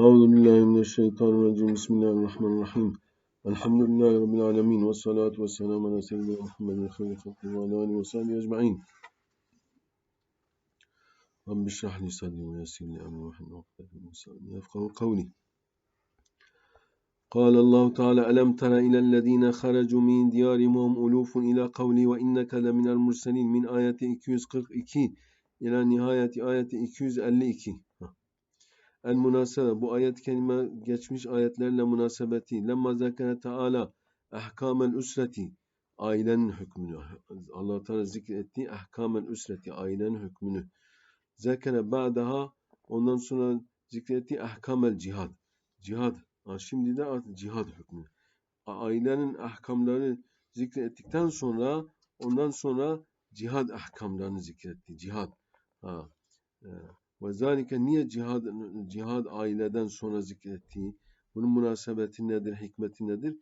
أعوذ بالله من الشيطان الرجيم. بسم الله الرحمن الرحيم. الحمد لله رب العالمين والصلاة والسلام على سيدنا محمد خير خلق وعلى آله وصحبه أجمعين. رب اشرح لي صدري ويسر لي أمري واحلل عقدة من لساني يفقهوا قولي. قال الله تعالى ألم تر إلى الذين خرجوا من ديارهم وهم ألوف إلى قولي وإنك لمن المرسلين. من آية 242 إلى نهاية آية 252 El münasebe bu ayet kelime geçmiş ayetlerle münasebeti. Lemma zekere Teala ehkamel üsreti ailenin hükmünü. Allah Teala zikretti ehkamel üsreti ailenin hükmünü. Zekere ba'daha ondan sonra zikretti ehkamel cihad. Cihad. Ha, şimdi de artık cihad hükmü. Ailenin ahkamları zikrettikten sonra ondan sonra cihad ahkamlarını zikretti. Cihad. Ha. E, ve zalike niye cihad, cihad aileden sonra zikrettiği, bunun münasebeti nedir, hikmeti nedir?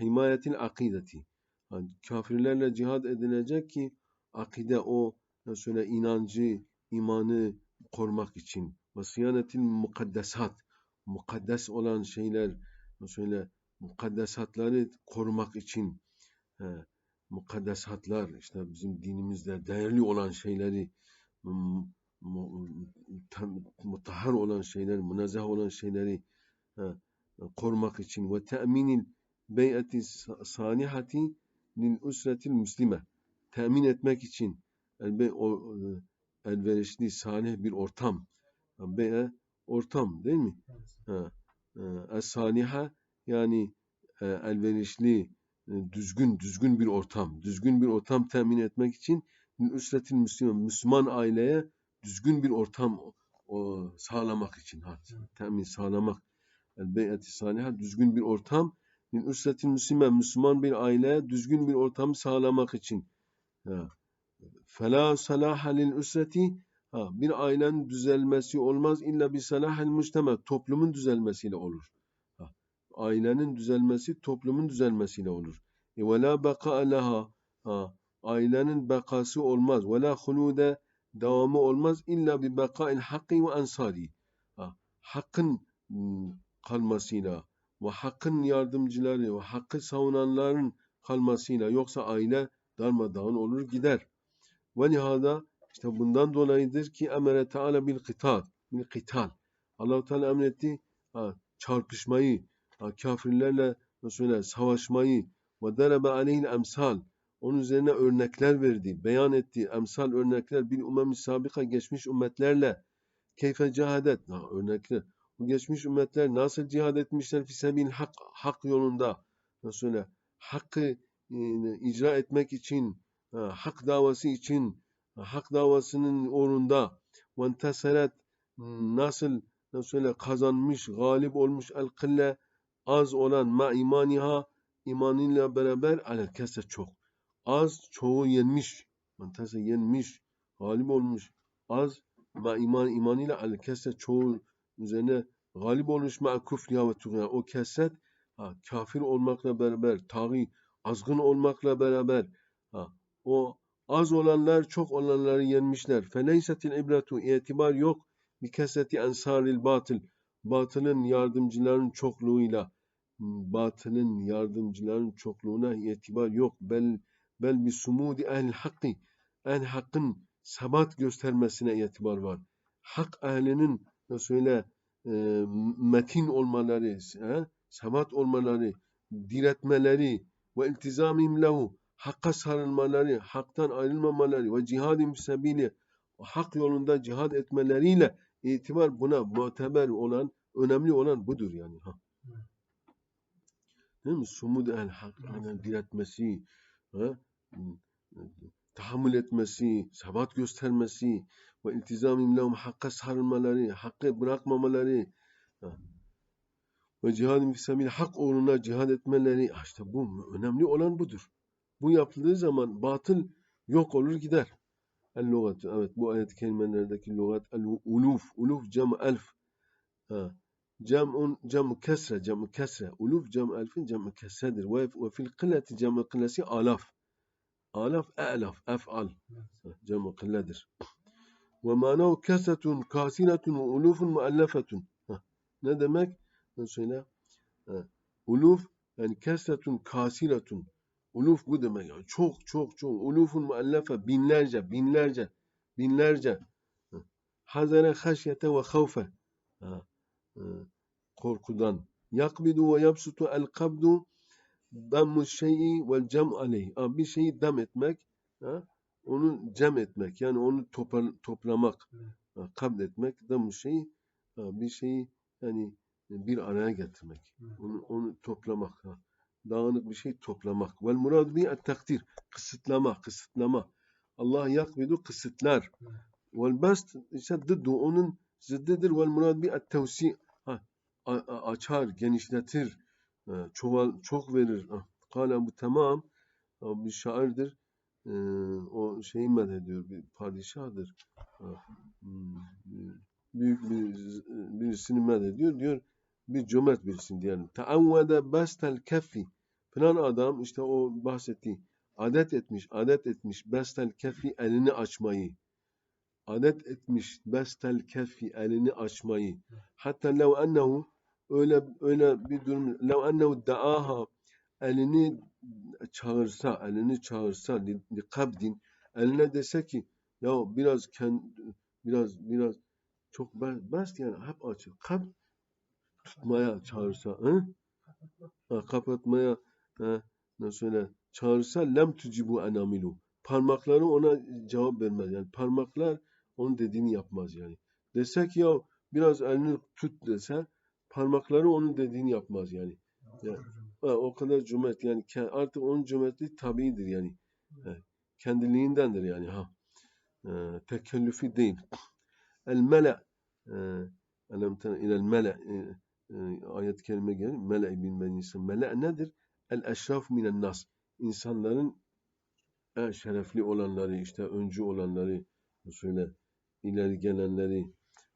Himayetil akideti. Yani kafirlerle cihad edilecek ki akide o söyle inancı, imanı korumak için. Ve siyanetil mukaddesat. Mukaddes olan şeyler, söyle mukaddesatları korumak için. Mukaddesatlar işte bizim dinimizde değerli olan şeyleri mutahhar olan şeyler, münezzeh olan şeyleri ha, korumak için. Ve te'minil bey'ati sanihati lil usretil müslime temin etmek için elbe, o, elverişli salih bir ortam. Bey'e ortam değil mi? Ha, es saniha yani e, elverişli e, düzgün düzgün bir ortam. Düzgün bir ortam temin etmek için üsretil müslüman Müslüman aileye düzgün bir ortam o, sağlamak için temin sağlamak el beyeti saliha düzgün bir ortam min üsretin müslüman Müslüman bir aile düzgün bir ortam sağlamak için ha. Fela salaha lil üsreti ha, bir ailenin düzelmesi olmaz illa bir salahel mujtema toplumun düzelmesiyle olur. Ha. Ailenin düzelmesi toplumun düzelmesiyle olur. E ve la baka laha ha, ailenin bekası olmaz. Ve la hulude devamı olmaz. illa bi bekail hakkı ve ansari. Hakkın ıı, kalmasıyla ve hakkın yardımcıları ve hakkı savunanların kalmasıyla yoksa aile darmadağın olur gider. Ve lihada işte bundan dolayıdır ki emre Teala bil kital, bil kital. Allah Teala emretti çarpışmayı, ha, kafirlerle mesela savaşmayı ve derebe aleyhil emsal onun üzerine örnekler verdi, beyan etti. Emsal örnekler bir umem sabika geçmiş ümmetlerle keyfe cihadet. Ha, örnekler. Bu geçmiş ümmetler nasıl cihad etmişler fisebil hak, hak yolunda. Öyle? Hakkı e, icra etmek için, ha, hak davası için, ha, hak davasının uğrunda ve nasıl nasıl öyle kazanmış, galip olmuş el kılle az olan ma imaniha imanıyla beraber alel kese çok az çoğu yenmiş. Mantasa yenmiş, galip olmuş. Az ve iman imanıyla al keset çoğu üzerine galip olmuş ma küfriya ve tuğya. O keset ha, kafir olmakla beraber, taği, azgın olmakla beraber ha, o az olanlar çok olanları yenmişler. Feleysetil ibretu itibar yok. Bir keseti ensaril batıl. Batılın yardımcıların çokluğuyla batılın yardımcıların çokluğuna itibar yok. Bel bel bi sumudi ehl hakkı ehl hakkın sabat göstermesine itibar var. Hak ehlinin söyle e, metin olmaları, e, sabat olmaları, diretmeleri ve iltizamim lehu hakka sarılmaları, haktan ayrılmamaları ve cihadim sebili hak yolunda cihad etmeleriyle itibar buna muteber olan, önemli olan budur yani. Ha. Değil mi? Sumud el hak, yani diretmesi, ha? Tahammül etmesi, sabat göstermesi ve iltizamim lehum hakka sarılmaları, hakkı bırakmamaları. Ve cihadin fisabil hak uğruna cihad etmeleri. İşte bu önemli olan budur. Bu yapıldığı zaman batıl yok olur gider. El evet bu ayet kelimelerdeki lugat el uluf uluf cem elf. Ha. Cem'un cem kesre cem kesre. Uluf cem elfin cem kesredir. Ve, ve fil kılleti cem kıllesi alaf Alaf e'laf, ef'al. Cem-i kılledir. Ve manav kesetun, kasinetun ulufun muallefetun. Ne demek? Mesela e, uluf yani kesretun kasiretun. Uluf bu demek. Yani çok çok çok. Ulufun muallefe binlerce binlerce binlerce. Hazere haşyete ve havfe. Ha, e, Korkudan. Yakbidu ve yapsutu el kabdu dammu şeyi vel cem aleyh. Bir şeyi dam etmek, ha, onu cem etmek. Yani onu topla- toplamak, ha, kabd etmek, dammu şeyi ha, bir şeyi yani bir araya getirmek. Onu, onu toplamak. Ha. Dağınık bir şey toplamak. Vel murad bi takdir. Kısıtlama, kısıtlama. Allah yakbidu kısıtlar. Vel bast ise dıddu onun zıddıdır. Vel murad bi tevsi. Açar, genişletir. E, Çoğal, çok verir. Ha. Kale bu tamam. Bir şairdir. E, o şeyi medhediyor. Bir padişahdır. Ha, hmm, Büyük bir birisini medhediyor. Diyor bir cömert birisin diyelim. Teavvede bestel keffi. Falan adam işte o bahsettiği adet etmiş, adet etmiş bestel keffi elini açmayı. Adet etmiş bestel keffi elini açmayı. Hatta lev ennehu öyle öyle bir durum lev ennehu daaha elini çağırsa, elini çağırsa li, li kabdin eline dese ki ya biraz kend, biraz biraz çok bas, bas yani hep açık. Kab tutmaya çağırsa, hı? Ha, kapatmaya ha, nasıl söyle çağırsa lem tucibu enamilu. Parmakları ona cevap vermez. Yani parmaklar onun dediğini yapmaz yani. Desek ya biraz elini tut dese parmakları onun dediğini yapmaz yani. Ya, ha, o kadar cömert yani artık onun cömertliği tabiidir yani. Ha, kendiliğindendir yani ha. E, tekellüfi değil. El mele elem ilel mele e, e, ayet-i kerime gelir. Mele bin beni İsrail. Mele nedir? El eşraf minen nas. İnsanların en şerefli olanları, işte öncü olanları, söyle ileri gelenleri.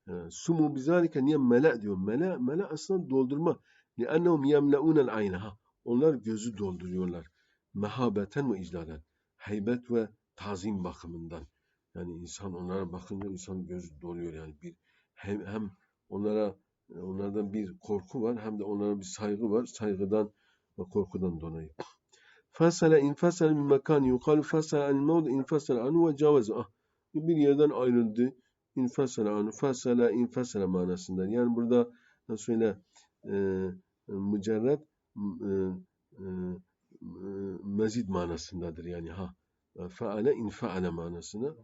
E, Sumu bizalike niye mele diyor. Mele, mele aslında doldurma. لِأَنَّهُمْ يَمْلَؤُونَ الْعَيْنَ Ha, Onlar gözü dolduruyorlar. Mehabeten ve icladen. Heybet ve tazim bakımından. Yani insan onlara bakınca insan gözü doluyor yani bir hem, hem onlara onlardan bir korku var hem de onlara bir saygı var. Saygıdan ve korkudan dolayı. Fasale infasale min mekan yukalu fasale anil mevd infasale anu ve cavaza. Ah, bir yerden ayrıldı. İnfasale anu fasale infasale manasında. Yani burada nasıl söyle e, mücerred e, e, e, mezid manasındadır yani ha. Faale infaale manasına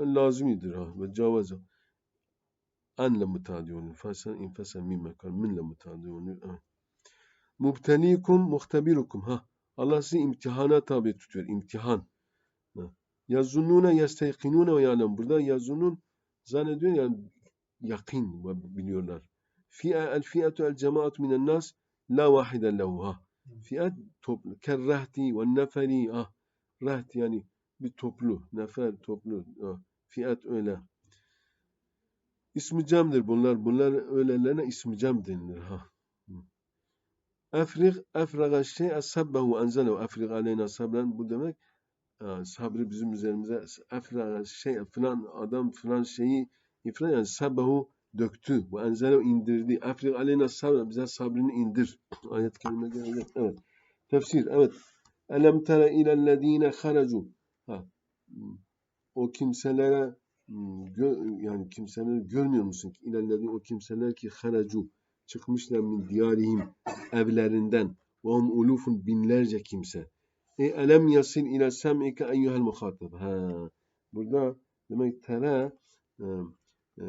lazimidir ha ve cavaza. Anle mutadi olur. Fasale infasale min mekan minle mutadi olur. Ha. Mubtelikum muhtebirukum. Ha. Allah sizi imtihana tabi tutuyor. İmtihan. Ha. Yazunnune yesteykinune ve ya'lem. Burada yazunun zannediyor yani yakin ve biliyorlar. Fi'e el fi'etu el cemaatu minen nas la vahiden lehu. Ha. Fi'et toplu. Kerrehti ve neferi. Ha. Reht yani bir toplu. Nefer toplu. Ha. Fi'et öyle. İsmi cemdir bunlar. Bunlar öylelerine ismi cem denilir. Ha. Efrig, efraga şey sabbehu enzelahu efrig aleyna sabren bu demek sabrı bizim üzerimize efraga şey filan adam filan şeyi ifra yani sabbehu döktü. Ve enzelahu indirdi. Efrig aleyna sabren bize sabrını indir. Ayet kelime gelecek evet. Tefsir evet. Elem tere ilellezine haracu. Ha. Hmm, o kimselere hmm, yani kimseleri görmüyor musun ki? İlellezine o kimseler ki haracu. Çıkmışlar min diyarihim evlerinden. Ve hum ulufun binlerce kimse. E elem yasil ila sem'ike eyyuhel muhatab. Ha. Burada demek tera e, e,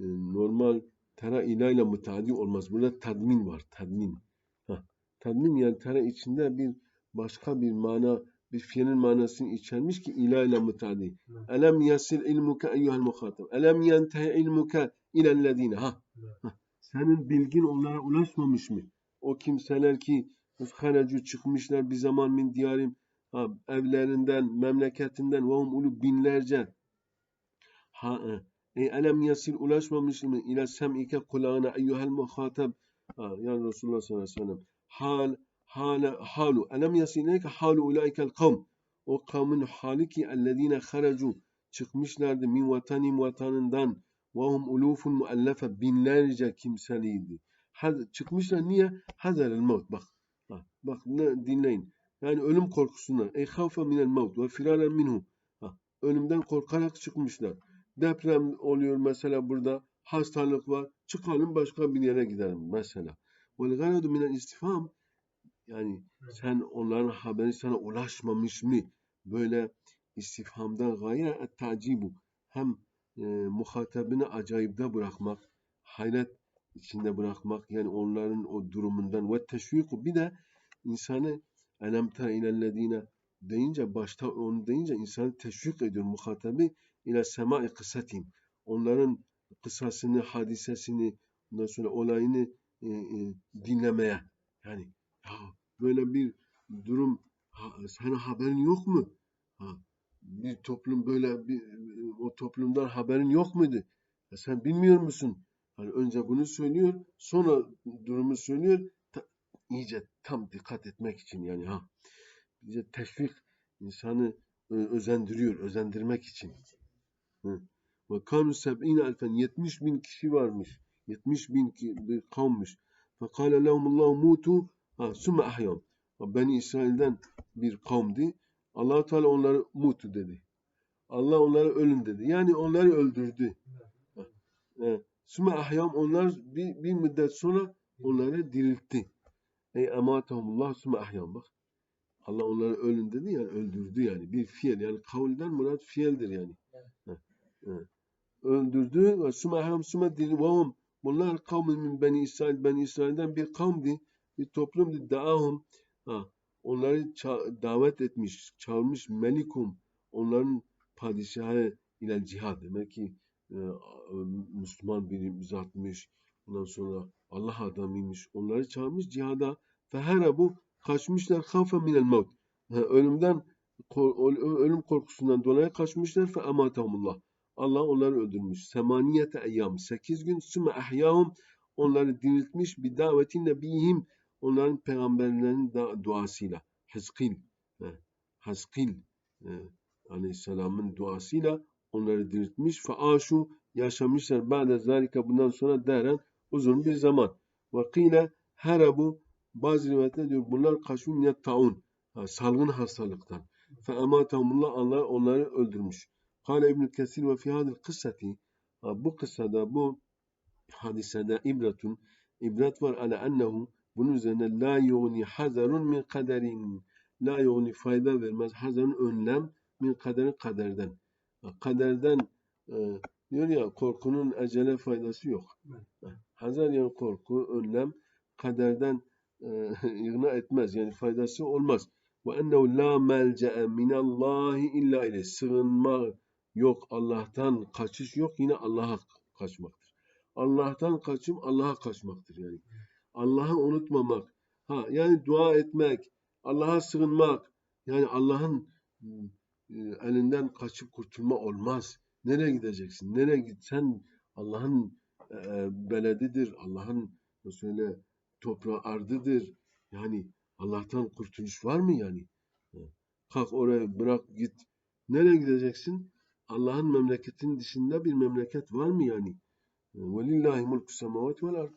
e, normal tera ilayla müteaddi olmaz. Burada tadmin var. Tadmin. Ha. Tadmin yani tera içinde bir başka bir mana bir fiilin manasını içermiş ki ilayla müteaddi. Evet. Elem yasil ilmuke eyyuhel muhatab. Elem yentehi ilmuke ilellezine. Ha. Evet. Senin bilgin onlara ulaşmamış mı? O kimseler ki Harecü çıkmışlar bir zaman min diyarim evlerinden, memleketinden ve ulu binlerce ha, e, elem yasil ulaşmamış mı ile sem'ike kulağına eyyuhel muhatab yani Resulullah sallallahu aleyhi ve sellem hal hale halu elem yasilneke halu ulaikel kavm o kavmin hali ki ellezine haracu çıkmışlardı min vatanim vatanından ve hum ulufun muellefe binlerce kimseliydi. Çıkmışlar niye? Hazeril mevt. Bak Ha, bak ne, dinleyin. Yani ölüm korkusundan. Ey havfe minel mevt ve firaren minhu. Ha, ölümden korkarak çıkmışlar. Deprem oluyor mesela burada. Hastalık var. Çıkalım başka bir yere gidelim mesela. Vel garadu minel istifham yani sen onların haberi sana ulaşmamış mı? Böyle istifhamdan gaye et tacibu. Hem e, muhatabını acayipte bırakmak, hayret içinde bırakmak yani onların o durumundan ve teşviku bir de insanı elem tera ilellezine deyince başta onu deyince insanı teşvik ediyor muhatabı ile semai kısatim. Onların kısasını, hadisesini, ondan sonra olayını e, e, dinlemeye. Yani ya böyle bir durum ha, senin haberin yok mu? Ha, bir toplum böyle bir o toplumdan haberin yok muydu? Ya sen bilmiyor musun? Hani önce bunu söylüyor, sonra durumu söylüyor. Ta, iyice tam dikkat etmek için yani ha. İyice teşvik insanı ö- özendiriyor, özendirmek için. Hı. Ve kanu seb'ine elfen 70 bin kişi varmış. 70 bin ki, bir kavmmiş. Fekale lehumullahu mutu ha, sümme ahyam. Beni İsrail'den bir kavmdi. allah Teala onları mutu dedi. Allah onları ölün dedi. Yani onları öldürdü. Evet. Sümme ahyam onlar bir, bir müddet sonra onları diriltti. Ey ematahumullah sümme ahyam bak. Allah onları ölün dedi yani öldürdü yani. Bir fiil yani kavulden murat fiildir yani. Evet. Öldürdü ve sümme ahyam sümme diriltti. Vahum bunlar kavmin min beni İsrail. Beni İsrail'den bir kavmdi. Bir toplumdu. Daahum. Ha, onları davet etmiş, çağırmış melikum. Onların padişahı ile cihad. Demek ki e, Müslüman bir zatmış. Ondan sonra Allah adamıymış. Onları çağırmış cihada. Feherabu kaçmışlar hafe minel mevt. Ölümden ölüm korkusundan dolayı kaçmışlar fe amatahumullah. Allah onları öldürmüş. Semaniyete eyyam. Sekiz gün sümme ahyahum. Onları diriltmiş. Bir davetin nebiyihim. Onların peygamberlerinin duasıyla. Hızkil. Hızkil aleyhisselamın duasıyla onları diriltmiş. Faaşu yaşamışlar. Ba'de zalika bundan sonra deren uzun bir zaman. Ve kıyle herabu bazı rivayetler diyor bunlar kaçmış minnet taun. Salgın hastalıktan. Fe ematahumullah Allah onları öldürmüş. Kale İbn Kesir ve fi hadil kıssati bu kıssada bu hadisede ibretun ibret var ala ennehu bunun üzerine la yugni hazarun min kaderin la yugni fayda vermez hazarun önlem min kaderin kaderden kaderden e, diyor ya korkunun acele faydası yok. Ha, Hazar yani korku, önlem kaderden e, igna etmez yani faydası olmaz. Ve ennehu la melce'e minallahi illa ile sığınma yok Allah'tan kaçış yok yine Allah'a kaçmaktır. Allah'tan kaçım Allah'a kaçmaktır yani. Allah'ı unutmamak. Ha yani dua etmek, Allah'a sığınmak. Yani Allah'ın e, elinden kaçıp kurtulma olmaz. Nereye gideceksin? Nereye gitsen Allah'ın e, beledidir. Allah'ın söyle toprağı ardıdır. Yani Allah'tan kurtuluş var mı yani? Kalk oraya bırak git. Nereye gideceksin? Allah'ın memleketin dışında bir memleket var mı yani? Mulku semavati vel ard.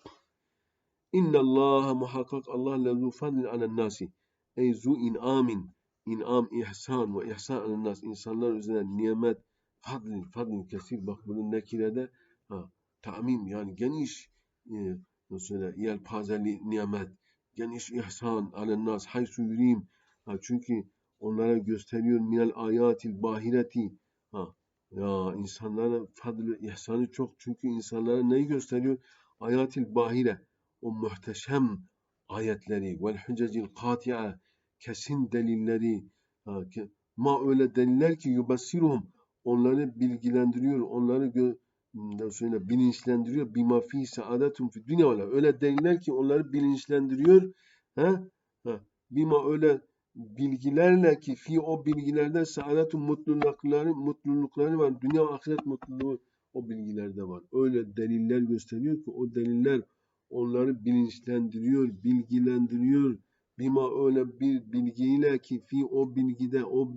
İnna Allah muhakkak Allah lezu fadlin alen nasi. Ey zu inamin. İnam, ihsan ve ihsan alen nas. İnsanlar üzerine nimet, fadlin, fadlin kesir. Bak bunun nekirede ha, tamim yani geniş e, söyle, yelpazeli nimet, geniş ihsan alen nas. Haysu yürüyeyim. Ha, çünkü onlara gösteriyor minel ayatil bahireti. Ha, ya insanlara fadlü ihsanı çok. Çünkü insanlara neyi gösteriyor? Ayatil bahire. O muhteşem ayetleri vel hüccecil kati'a kesin delilleri ke- ma öyle deliller ki yubassiruhum onları bilgilendiriyor, onları gö ne söyle bilinçlendiriyor. Bima fi saadetum fi dünya öyle. Öyle deliller ki onları bilinçlendiriyor. Ha? Ha. Bima öyle bilgilerle ki fi o bilgilerde saadetum mutlulukları mutlulukları var. Dünya ahiret mutluluğu o bilgilerde var. Öyle deliller gösteriyor ki o deliller onları bilinçlendiriyor, bilgilendiriyor. Bima öyle bir bilgiyle ki fi o bilgide o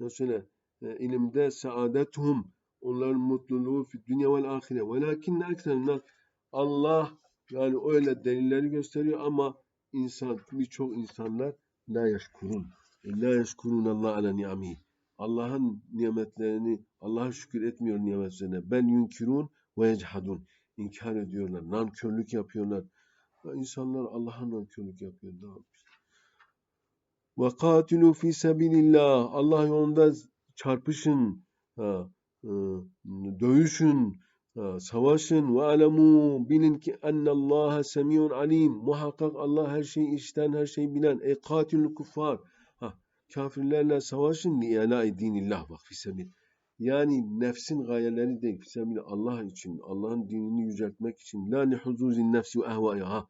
nasıl söyle e, ilimde saadetuhum Onların mutluluğu fi dünya vel ahire. Velakinne ekserler Allah yani öyle delilleri gösteriyor ama insan birçok insanlar la yeşkurun. La yeşkurun Allah ala ni'ami. Allah'ın nimetlerini Allah'a şükür etmiyor nimetlerine. Ben yunkirun ve yechadun. İnkar ediyorlar. Nankörlük yapıyorlar. Ya insanlar Allah'a nankörlük yapıyor. Ne? Ve katilu fi sebilillah. Allah yolunda çarpışın. E, dövüşün. Savaşın. Ve alemu. Bilin ki ennallaha semiyun alim. Muhakkak Allah her şeyi işten, her şeyi bilen. E katilul kuffar. Kafirlerle savaşın. Li'elâi dinillah. Bak fi sebil. Yani nefsin gayeleri değil. Fi sebil Allah için. Allah'ın dinini yüceltmek için. La li nefsi ve ehvâiha.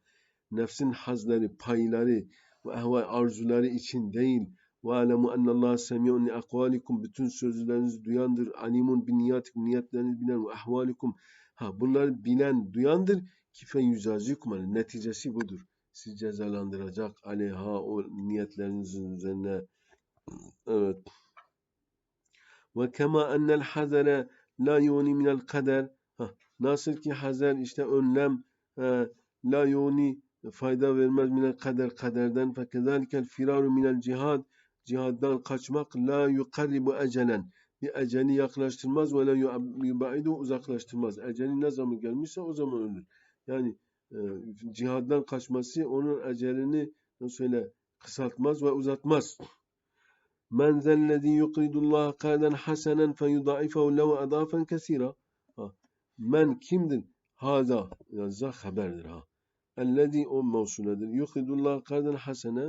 Nefsin hazları, payları, ve ehvai arzuları için değil. Ve alemu ennallahu semi'un li akvalikum bütün sözlerinizi duyandır. Alimun bin niyatikum niyetlerinizi bilen ve ehvalikum ha bunları bilen duyandır. Kife yüzazikum yani neticesi budur. Sizi cezalandıracak aleyha o niyetlerinizin üzerine. Evet. Ve kema ennel hazere la yuni minel kader. Ha, nasıl ki hazer işte önlem e, la yuni fayda vermez minel kader kaderden fekezalikel firaru minel cihad cihaddan kaçmak la yukarribu ecelen bir eceli yaklaştırmaz ve la yubaidu uzaklaştırmaz. Eceli ne zaman gelmişse o zaman ölür. Yani e, cihaddan kaçması onun ecelini söyle kısaltmaz ve uzatmaz. Men zellezî yukridullah kaden hasenen feyudaifahu lehu adafen kesira. Men kimdir? Haza. Yani za haberdir ha. Ellezî o mevsuledir. Yukridullah karden hasene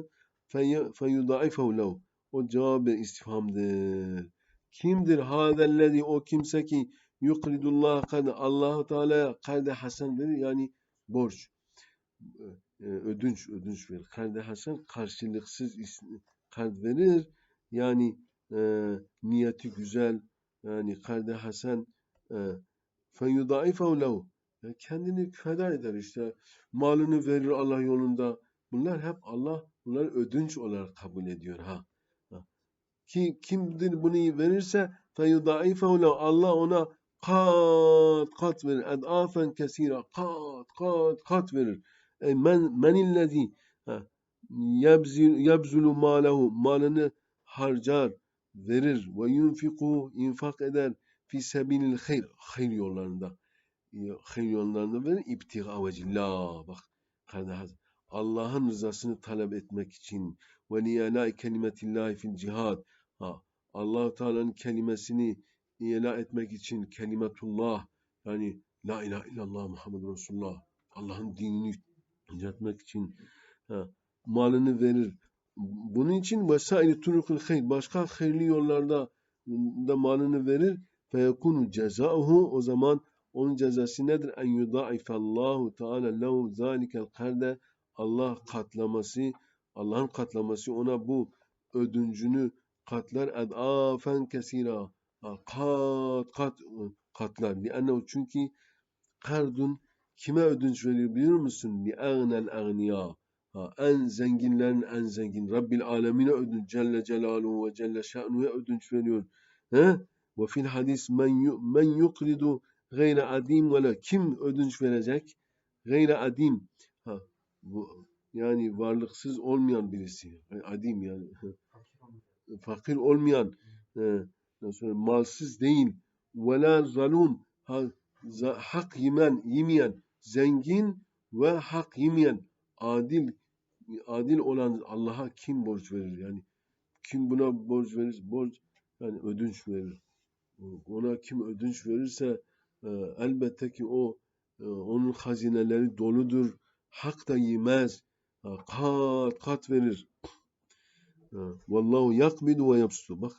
feyudaifahu lehu. O cevabı istifhamdır. Kimdir hâzellezî o kimse ki yukridullah karden Allah-u Teala'ya karde hasen verir yani borç. Ee, ödünç, ödünç verir. Karde hasen karşılıksız kard verir. Yani e, niyeti güzel. Yani karde hasen e, feyudaifahu lehu kendini feda eder işte. Malını verir Allah yolunda. Bunlar hep Allah bunları ödünç olarak kabul ediyor ha. Ki kimdir bunu verirse feyudaife Allah ona kat kat verir. Edafen kesira kat kat kat verir. E men menillezi yebzulu malehu malını harcar verir ve yunfiku infak eder fi sebilil hayr hayır yollarında hayır yollarında verin ibtiga vecillah bak kardeş Allah'ın rızasını talep etmek için ve niyala kelimetillahi fil cihad ha Allah Teala'nın kelimesini iyela etmek için kelimetullah yani la ilahe illallah Muhammed Resulullah Allah'ın dinini yüceltmek için ha, malını verir. Bunun için vesaire turukul hayr başka hayırlı yollarda da malını verir. Feyekunu cezauhu o zaman onun cezası nedir? En yudaifallahu teala lehu zalikel kerde Allah katlaması, Allah'ın katlaması ona bu ödüncünü katlar edafen kesira. Kat kat katlar. Liannehu çünkü kardun kime ödünç veriyor biliyor musun? Li agnel agniya. Ha, en zenginlerin en zengin. Rabbil alemine ödünç. Celle Celaluhu ve Celle Şa'nu'ya ödünç veriyor. He? Ve fil hadis men, men yukridu gayre adim ve kim ödünç verecek? Gayre adim. Ha, bu, yani varlıksız olmayan birisi. Adim yani. Fakir olmayan. E, sonra malsız değil. Ve la. Ha, hak yemen, yemeyen. Zengin ve hak yemeyen. Adil adil olan Allah'a kim borç verir? Yani kim buna borç verir? Borç yani ödünç verir. Ona kim ödünç verirse ee, elbette ki o e, onun hazineleri doludur. Hak da yemez. Kat kat verir. Vallahu yakbidu ve yapsutu. Bak.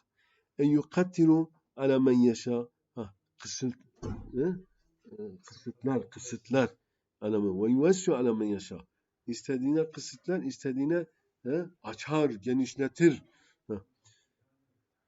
En yukattilu ala men yaşa. Kısıt, e? kısıtlar, kısıtlar. Ala ve yuvessu ala men yaşa. İstediğine kısıtlar, istediğine he, açar, genişletir.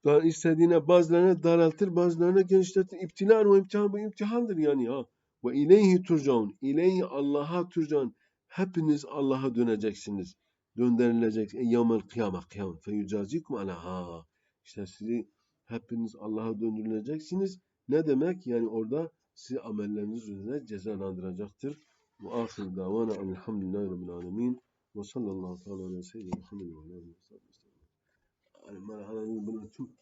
Dar istediğine bazılarına daraltır, bazılarına genişletir. İptilar o imtihan bu imtihandır yani ha. Ve ileyhi turcaun. İleyhi Allah'a turcaun. Hepiniz Allah'a döneceksiniz. Döndürülecek. Eyyamel kıyame kıyam. Fe yücazikum ala ha. İşte sizi hepiniz Allah'a döndürüleceksiniz. Ne demek? Yani orada sizi amelleriniz üzerine cezalandıracaktır. Ve ahir davana elhamdülillahi rabbil alemin. Ve sallallahu aleyhi ve sellem. Yani merhalanın buna çok